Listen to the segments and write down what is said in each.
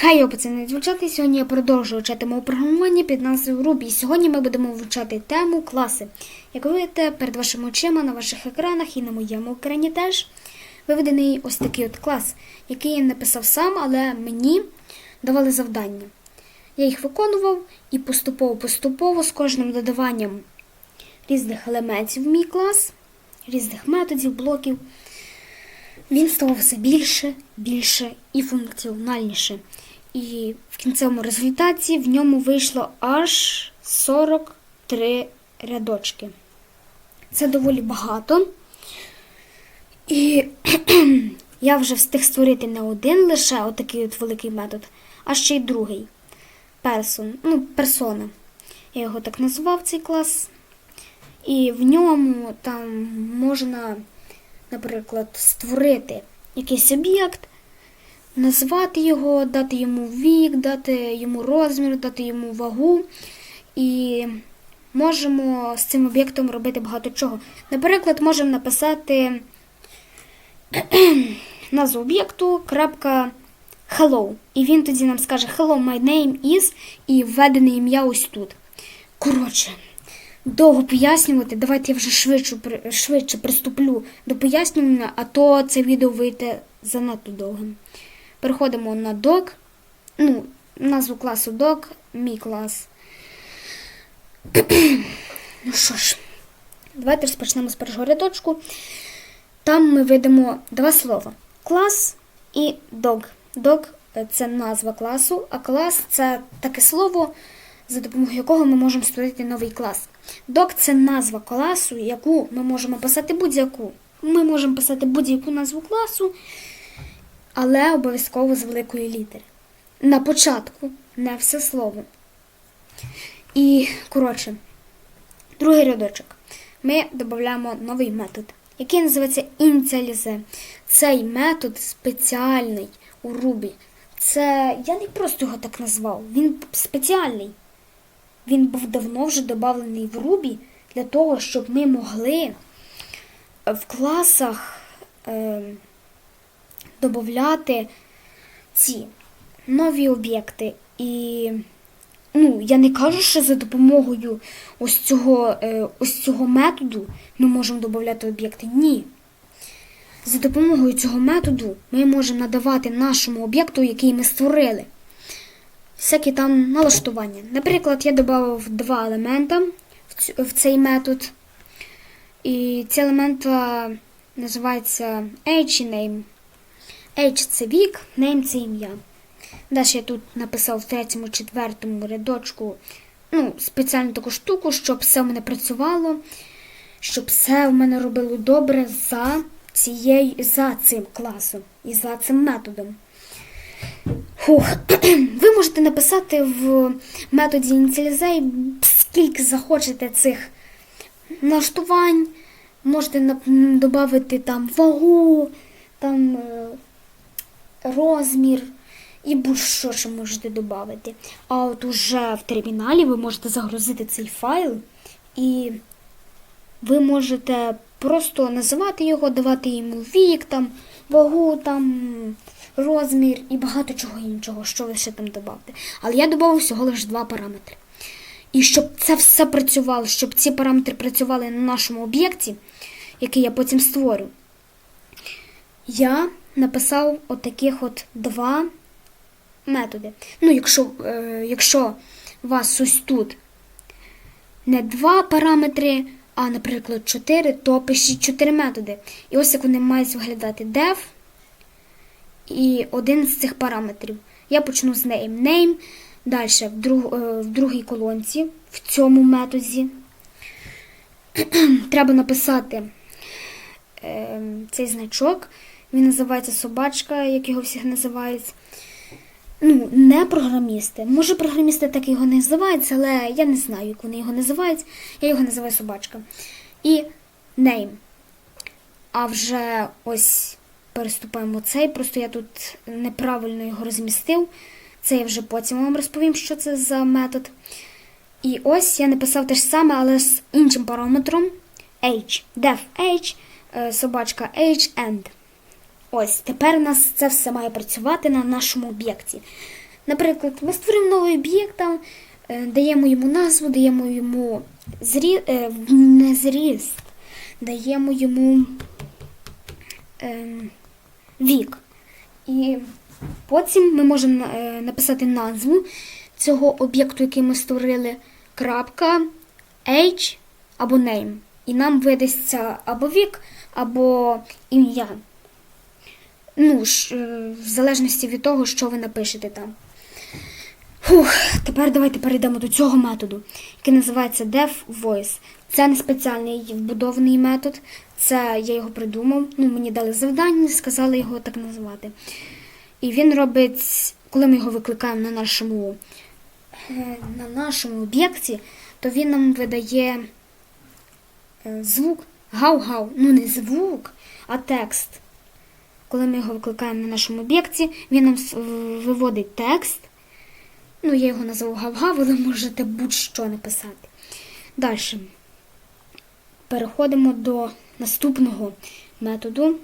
Хай пацани, звучати. Сьогодні я продовжую вчати програмування під назвою Ruby. І сьогодні ми будемо вивчати тему класи. Як ви видите, перед вашими очима на ваших екранах і на моєму екрані теж виведений ось такий от клас, який я написав сам, але мені давали завдання. Я їх виконував і поступово-поступово з кожним додаванням різних елементів в мій клас, різних методів, блоків. Він ставав все більше, більше і функціональніше. І в кінцевому результаті в ньому вийшло аж 43 рядочки. Це доволі багато. І я вже встиг створити не один лише отакий от великий метод, а ще й другий. Персон, ну, персона. Я його так назвав цей клас. І в ньому там можна наприклад, створити якийсь об'єкт, назвати його, дати йому вік, дати йому розмір, дати йому вагу. І можемо з цим об'єктом робити багато чого. Наприклад, можемо написати назву об'єкту hello. І він тоді нам скаже Hello, my name is і введене ім'я ось тут. Коротше довго пояснювати. Давайте я вже швидше, швидше приступлю до пояснювання, а то це відео вийде занадто довгим. Переходимо на док. Ну, назву класу док, мій клас. ну що ж, давайте розпочнемо з першого рядочку. Там ми видимо два слова: клас і дог. Дог це назва класу, а клас це таке слово, за допомогою якого ми можемо створити новий клас. Док це назва класу, яку ми можемо писати будь-яку. Ми можемо писати будь-яку назву класу, але обов'язково з великої літери. На початку, не все слово. І, коротше, другий рядочок. Ми додаємо новий метод, який називається ініціалізе. Цей метод спеціальний у Ruby. Це я не просто його так назвав, він спеціальний. Він був давно вже додавлений в Ruby для того, щоб ми могли в класах е, додати ці нові об'єкти. І ну, я не кажу, що за допомогою ось цього, е, ось цього методу ми можемо додати об'єкти. Ні. За допомогою цього методу ми можемо надавати нашому об'єкту, який ми створили всякі там налаштування. Наприклад, я додав два елемента в, цей метод. І ці елемента називаються age і name. Age це вік, name це ім'я. Далі я тут написав в третьому, четвертому рядочку ну, спеціальну таку штуку, щоб все в мене працювало, щоб все в мене робило добре за, цією, за цим класом і за цим методом. Фух. Ви можете написати в методі ініціалізей скільки захочете цих налаштувань, можете додати там вагу, там е, розмір і будь-що ще можете додати. А от уже в терміналі ви можете загрузити цей файл і ви можете просто називати його, давати йому вік, там, вагу, там, розмір і багато чого іншого, що ви ще там додати. Але я додав всього лише два параметри. І щоб це все працювало, щоб ці параметри працювали на нашому об'єкті, який я потім створю, я написав отаких от два методи. Ну, якщо, е, якщо у вас ось тут не два параметри, а, наприклад, 4, то пишіть 4 методи. І ось як вони мають виглядати def і один з цих параметрів. Я почну з name. Name, далі в, друг, е, в другій колонці, в цьому методі. Треба написати е, цей значок. Він називається собачка, як його всіх називають. Ну, не програмісти. Може, програмісти так його не називають, але я не знаю, як вони його називають. Я його називаю собачка. І name. А вже ось переступаємо цей. Просто я тут неправильно його розмістив. Це я вже потім вам розповім, що це за метод. І ось я написав те ж саме, але з іншим параметром H. Def H, е, собачка H and. Ось, тепер у нас це все має працювати на нашому об'єкті. Наприклад, ми створимо новий об'єкт, там, е, даємо йому назву, даємо йому зрі... е, не зріст, даємо йому е, вік. І потім ми можемо е, написати назву цього об'єкту, який ми створили, крапка, age або name. І нам видасться або вік, або ім'я. Ну, ж, е, в залежності від того, що ви напишете там. Фух, тепер давайте перейдемо до цього методу, який називається Dev Voice. Це не спеціальний вбудований метод, це я його придумав. Ну, мені дали завдання, сказали його так називати. І він робить, коли ми його викликаємо на нашому, е, на нашому об'єкті, то він нам видає е, звук гав-гав. Ну, не звук, а текст. Коли ми його викликаємо на нашому об'єкті, він нам виводить текст. Ну, я його назвав гав-гав, але можете будь-що написати. Далі. Переходимо до наступного методу.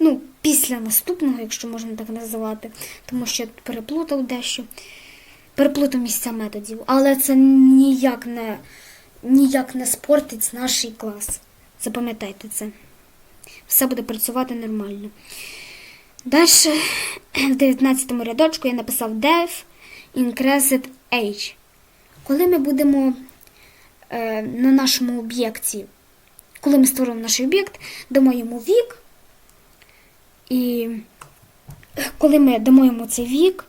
Ну, після наступного, якщо можна так називати, тому що я тут переплутав дещо. Переплутав місця методів, але це ніяк не, ніяк не спортить наш клас. Запам'ятайте це. Все буде працювати нормально. Далі, в 19 рядочку я написав dev increased age. Коли ми будемо е, на нашому об'єкті, коли ми створимо наш об'єкт, дамо йому вік. І коли ми дамо йому цей вік,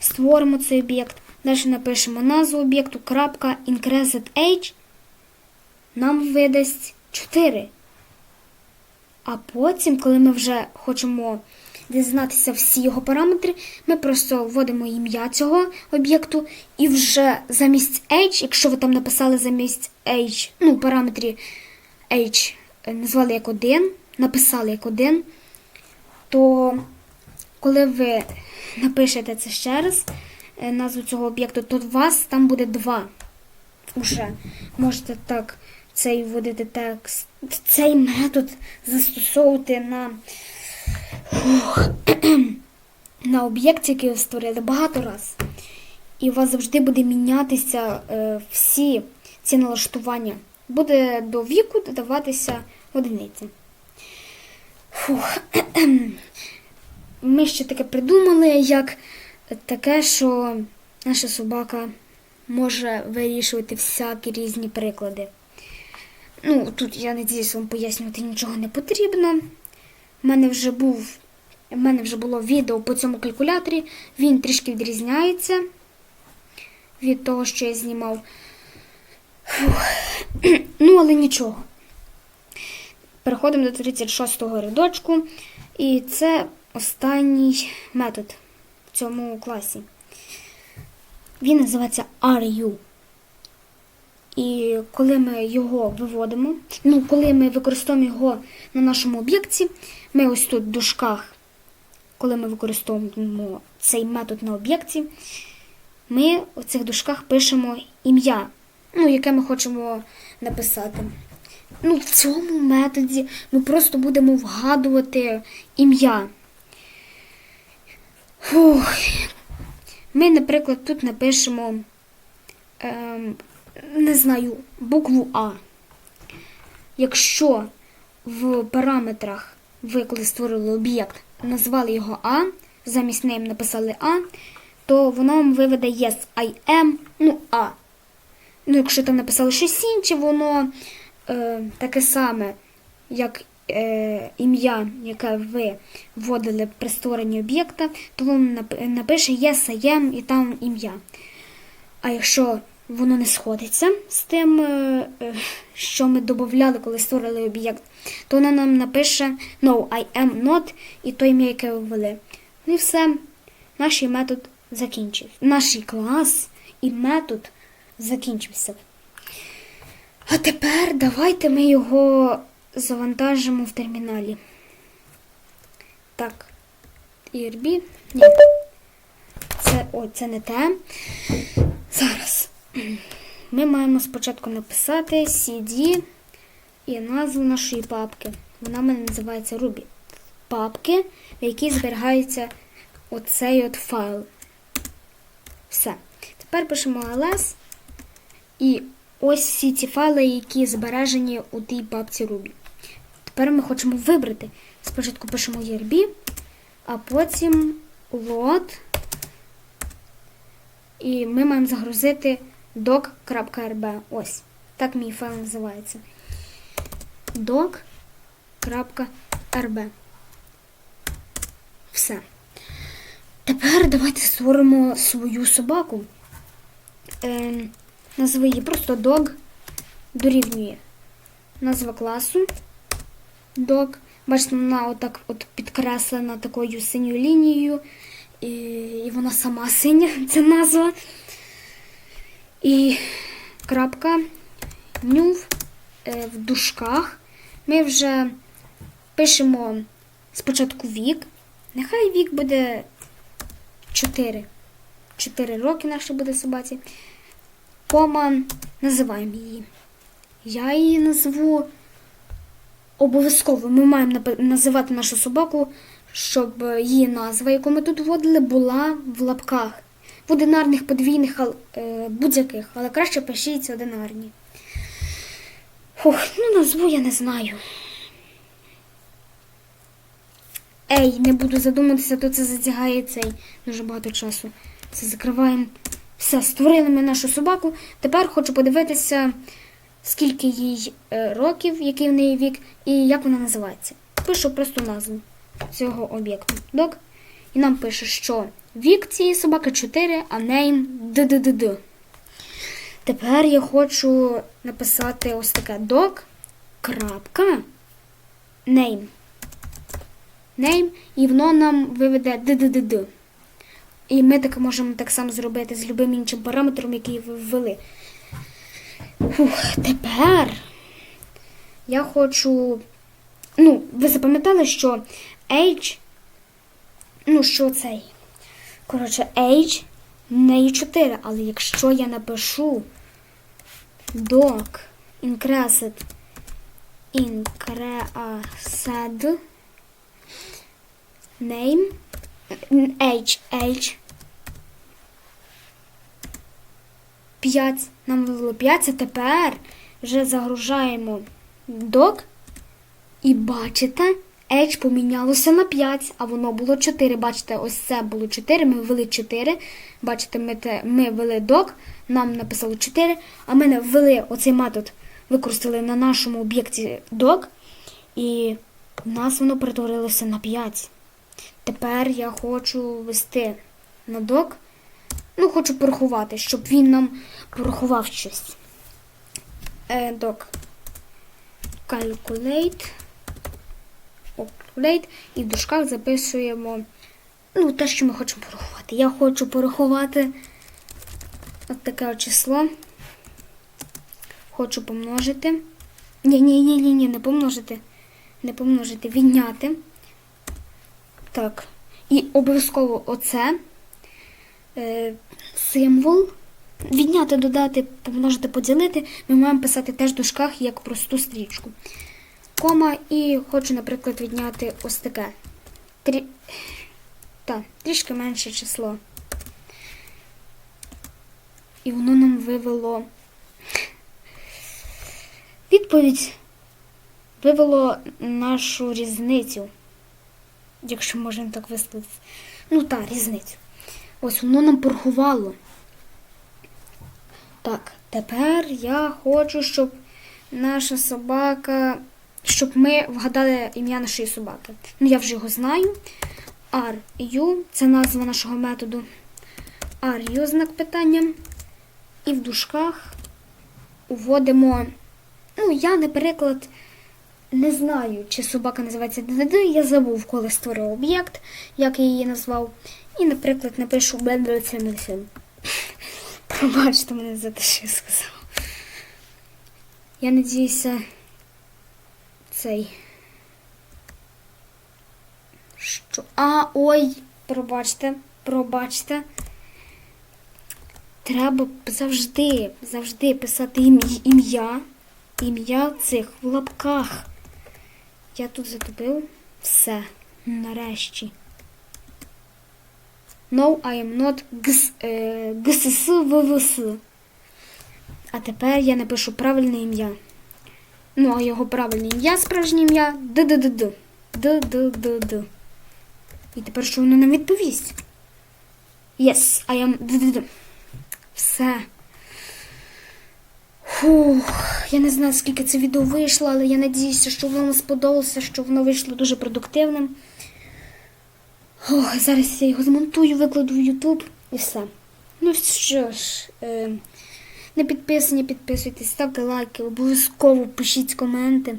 створимо цей об'єкт, далі напишемо назву об'єкту, крапка, increased age, нам видасть 4. А потім, коли ми вже хочемо дізнатися всі його параметри, ми просто вводимо ім'я цього об'єкту і вже замість age, якщо ви там написали замість age, ну, параметрі age е, назвали як один, написали як один, то коли ви напишете це ще раз, е, назву цього об'єкту, то у вас там буде два. Уже можете так цей вводити текст, цей метод застосовувати на, Ух, на об'єкті, який ви створили багато раз. І у вас завжди буде мінятися е, всі ці налаштування. Буде до віку додаватися одиниці. Фух. Ми ще таке придумали, як таке, що наша собака може вирішувати всякі різні приклади. Ну, тут я надіюсь, вам пояснювати нічого не потрібно. У мене вже був, в мене вже було відео по цьому калькуляторі. Він трішки відрізняється від того, що я знімав. Фух. Ну, але нічого. Переходимо до 36-го рядочку. І це останній метод в цьому класі. Він називається RU. І коли ми його виводимо, ну, коли ми використовуємо його на нашому об'єкті, ми ось тут в дужках, коли ми використовуємо цей метод на об'єкті, ми у цих дужках пишемо ім'я, ну, яке ми хочемо написати. Ну, в цьому методі ми просто будемо вгадувати ім'я. Ми, наприклад, тут напишемо, ем, не знаю, букву А. Якщо в параметрах ви, коли створили об'єкт, назвали його А, замість ним написали А, то воно вам виведе Yes, I am, ну А. Ну, якщо там написали щось інше, воно е, таке саме, як е, ім'я, яке ви вводили при створенні об'єкта, то воно напише Yes, I am і там ім'я. А якщо воно не сходиться з тим, е, е, що ми додавали, коли створили об'єкт, то воно нам напише No, I am not і то ім'я, яке ви ввели. Ну і все. Наш метод закінчив. Наш клас і метод закінчився. А тепер давайте ми його завантажимо в терміналі. Так. ERB. Ні. Це, о, це не те. Зараз. Ми маємо спочатку написати CD і назву нашої папки. Вона в мене називається Ruby. Папки, в якій зберігається оцей от файл. Все. Тепер пишемо ls. І ось всі ці файли, які збережені у тій папці Ruby. Тепер ми хочемо вибрати. Спочатку пишемо ERB, а потім load. І ми маємо загрузити doc.rb. Ось. Так мій файл називається. doc.rb. Все. Тепер давайте створимо свою собаку. Е, назви її просто dog дорівнює. Назва класу dog. Бачите, вона отак от підкреслена такою синьою лінією. І, і вона сама синя, ця назва. І крапка нюв е, в дужках. Ми вже пишемо спочатку вік. Нехай вік буде 4. 4 роки нашій буде собаці. Кома, називаємо її. Я її назву обов'язково. Ми маємо називати нашу собаку, щоб її назва, яку ми тут вводили, була в лапках. В одинарних, подвійних, е, будь-яких, але краще пишіть одинарні. Фух, ну назву я не знаю. Ей, не буду задуматися, то це затягає цей дуже багато часу. Все закриваємо. Все, створили ми нашу собаку. Тепер хочу подивитися, скільки їй е, років, який в неї вік, і як вона називається. Пишу просто назву цього об'єкту. Док. І нам пише, що вік цієї собаки 4, а name ДДДД. Тепер я хочу написати ось таке док. Крапка. Name. Name, і воно нам виведе ДДДД. І ми так можемо так само зробити з любим іншим параметром, який ви ввели. Фух, тепер я хочу. Ну, ви запам'ятали, що age, ну, що цей? Коротше, в неї 4, але якщо я напишу doc increased increased name age age 5. Нам вивело 5, а тепер вже загружаємо док. І бачите, Edge помінялося на 5, а воно було 4. Бачите, ось це було 4, ми ввели 4. Бачите, ми, те, ми ввели док, нам написало 4, а ми ввели оцей метод, використали на нашому об'єкті док, і в нас воно перетворилося на 5. Тепер я хочу ввести на док. Ну, хочу порахувати, щоб він нам порахував щось. Е, док. Calculate. Calculate. І в дужках записуємо ну, те, що ми хочемо порахувати. Я хочу порахувати от таке от число. Хочу помножити. Ні, ні, ні, ні, не помножити. Не помножити, відняти. Так. І обов'язково оце е, символ. Відняти, додати, помножити, поділити. Ми маємо писати теж в дужках як просту стрічку. Кома і хочу, наприклад, відняти ось таке. Трі... Так, трішки менше число. І воно нам вивело. Відповідь вивело нашу різницю. Якщо можемо так висловитися. Ну так, різницю. Ось воно нам порахувало. Так, тепер я хочу, щоб наша собака. Щоб ми вгадали ім'я нашої собаки. Ну, я вже його знаю. RU це назва нашого методу. RU знак питання. І в дужках вводимо. Ну, я, наприклад, не знаю, чи собака називається ДДД. Я забув, коли створив об'єкт, як я її назвав. І, наприклад, напишу BD707. Пробачте мене за те, що я сказав. Я надіюся, цей. Що? А, ой, пробачте, пробачте. Треба завжди, завжди писати ім'я. Ім'я цих в лапках. Я тут затопив все. Нарешті. No, I am not гс, е. А тепер я напишу правильне ім'я. Ну, а його правильне ім'я, справжнє ім'я ДДДД. ДДДД. І тепер що воно нам відповість? Yes, I am ДДД. Все. Фух, я не знаю, скільки це відео вийшло, але я надіюся, що воно сподобалося, що воно вийшло дуже продуктивним. Ох, зараз я його змонтую, викладу в YouTube і все. Ну що ж, е, не підписані, підписуйтесь, ставте лайки, обов'язково пишіть коменти.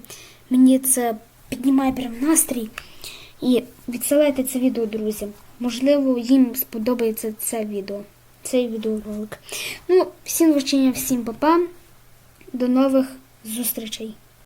Мені це піднімає прям настрій. І відсилайте це відео друзям. Можливо, їм сподобається це відео, цей відеоролик. Ну, всім вручення, всім папа. До нових зустрічей.